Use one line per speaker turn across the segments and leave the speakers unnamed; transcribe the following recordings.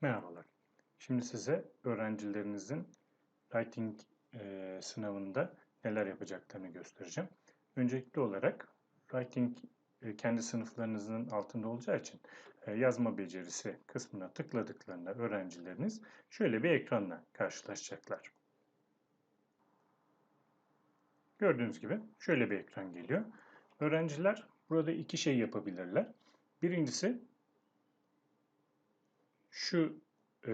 Merhabalar. Şimdi size öğrencilerinizin writing e, sınavında neler yapacaklarını göstereceğim. Öncelikli olarak writing e, kendi sınıflarınızın altında olacağı için e, yazma becerisi kısmına tıkladıklarında öğrencileriniz şöyle bir ekranla karşılaşacaklar. Gördüğünüz gibi şöyle bir ekran geliyor. Öğrenciler burada iki şey yapabilirler. Birincisi şu e,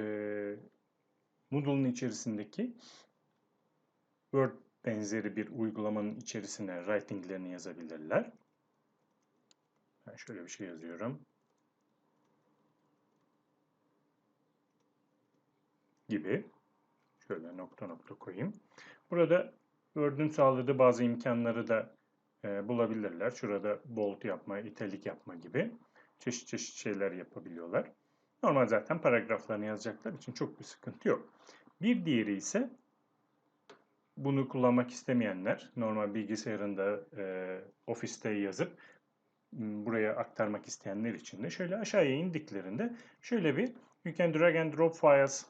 Moodle'ın içerisindeki Word benzeri bir uygulamanın içerisine writinglerini yazabilirler. Ben şöyle bir şey yazıyorum. Gibi. Şöyle nokta nokta koyayım. Burada Word'ün sağladığı bazı imkanları da e, bulabilirler. Şurada bold yapma, italik yapma gibi çeşit çeşit şeyler yapabiliyorlar. Normal zaten paragraflarını yazacaklar için çok bir sıkıntı yok. Bir diğeri ise bunu kullanmak istemeyenler normal bilgisayarında e, ofiste yazıp buraya aktarmak isteyenler için de şöyle aşağıya indiklerinde şöyle bir you can drag and drop files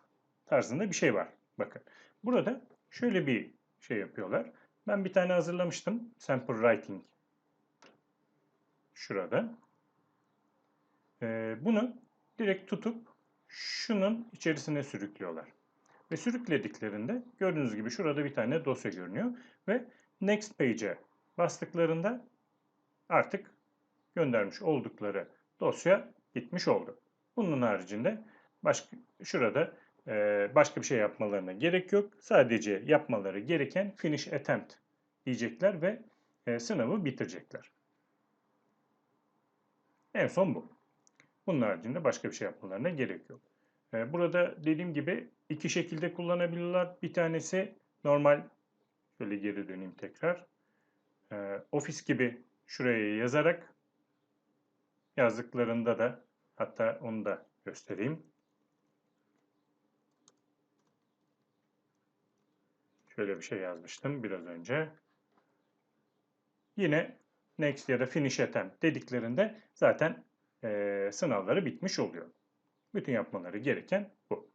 tarzında bir şey var. Bakın burada şöyle bir şey yapıyorlar. Ben bir tane hazırlamıştım. Sample writing. Şurada. Ee, bunu direkt tutup şunun içerisine sürüklüyorlar. Ve sürüklediklerinde gördüğünüz gibi şurada bir tane dosya görünüyor. Ve next page'e bastıklarında artık göndermiş oldukları dosya gitmiş oldu. Bunun haricinde başka, şurada e, başka bir şey yapmalarına gerek yok. Sadece yapmaları gereken finish attempt diyecekler ve e, sınavı bitirecekler. En son bu. Bunun haricinde başka bir şey yapmalarına gerek yok. Ee, burada dediğim gibi iki şekilde kullanabilirler. Bir tanesi normal, şöyle geri döneyim tekrar. Ee, ofis gibi şuraya yazarak yazdıklarında da hatta onu da göstereyim. Şöyle bir şey yazmıştım biraz önce. Yine next ya da finish attempt dediklerinde zaten sınavları bitmiş oluyor. Bütün yapmaları gereken bu.